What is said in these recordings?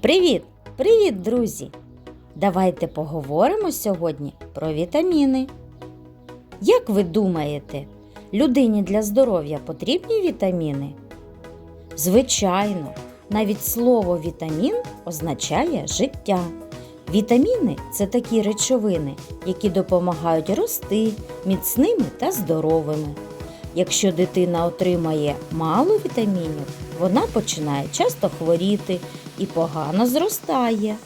Привіт! Привіт, друзі! Давайте поговоримо сьогодні про вітаміни. Як ви думаєте, людині для здоров'я потрібні вітаміни? Звичайно, навіть слово вітамін означає життя. Вітаміни це такі речовини, які допомагають рости міцними та здоровими. Якщо дитина отримає мало вітамінів, вона починає часто хворіти і погано зростає.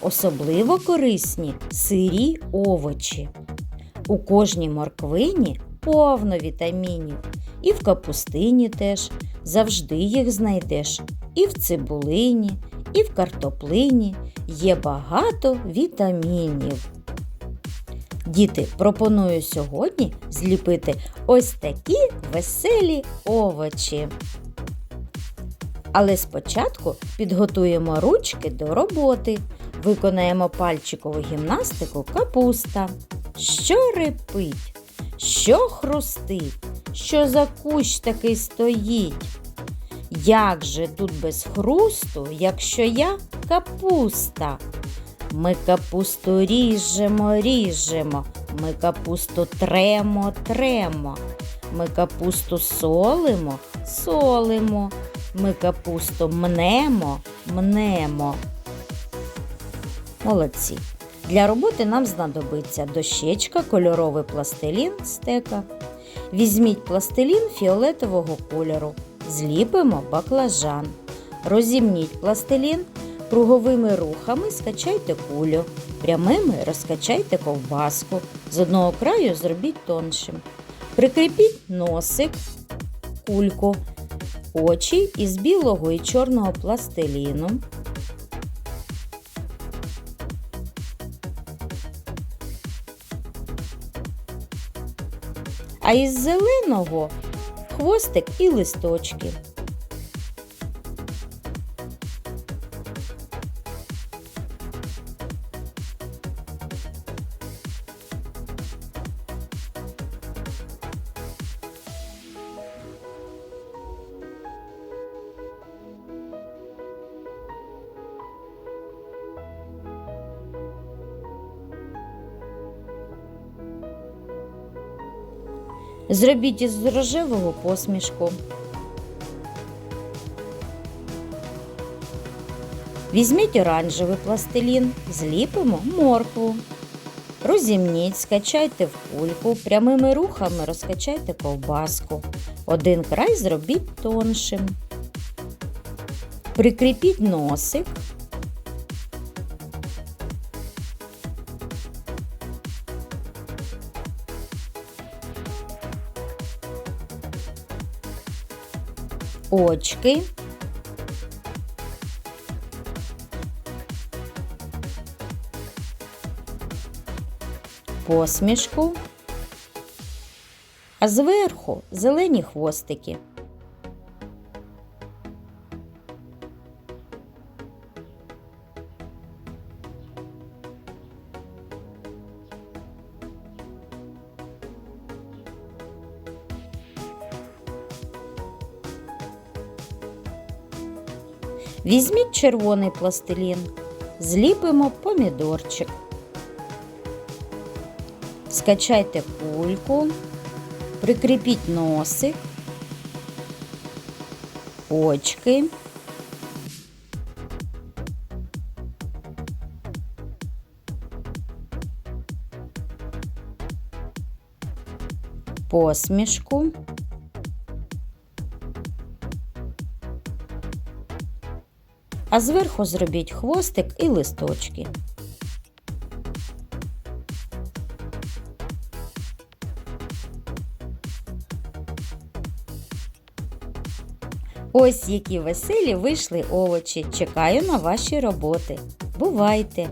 Особливо корисні сирі овочі. У кожній морквині повно вітамінів, і в капустині теж завжди їх знайдеш. І в цибулині, і в картоплині є багато вітамінів. Діти, пропоную сьогодні зліпити ось такі веселі овочі. Але спочатку підготуємо ручки до роботи. Виконаємо пальчикову гімнастику капуста. Що репить, що хрустить, що за кущ такий стоїть. Як же тут без хрусту, якщо я капуста? Ми капусту ріжемо, ріжемо, ми капусту тремо, тремо, ми капусту солимо, солимо, ми капусту мнемо, мнемо. Молодці. Для роботи нам знадобиться дощечка, кольоровий пластилін, стека. Візьміть пластилін фіолетового кольору, зліпимо баклажан. Розімніть пластилін, круговими рухами скачайте кулю, прямими розкачайте ковбаску. З одного краю зробіть тоншим. Прикріпіть носик, кульку, очі із білого і чорного пластиліну. а із зеленого хвостик і листочки. Зробіть із рожевого посмішку. Візьміть оранжевий пластилін, зліпимо моркву. Розімніть, скачайте в кульку, прямими рухами розкачайте ковбаску. Один край зробіть тоншим. Прикріпіть носик. Очки. Посмішку, а зверху зелені хвостики. Візьміть червоний пластилін, зліпимо помідорчик. Скачайте кульку, прикріпіть носик, очки. Посмішку. А зверху зробіть хвостик і листочки. Ось які веселі вийшли овочі. Чекаю на ваші роботи. Бувайте!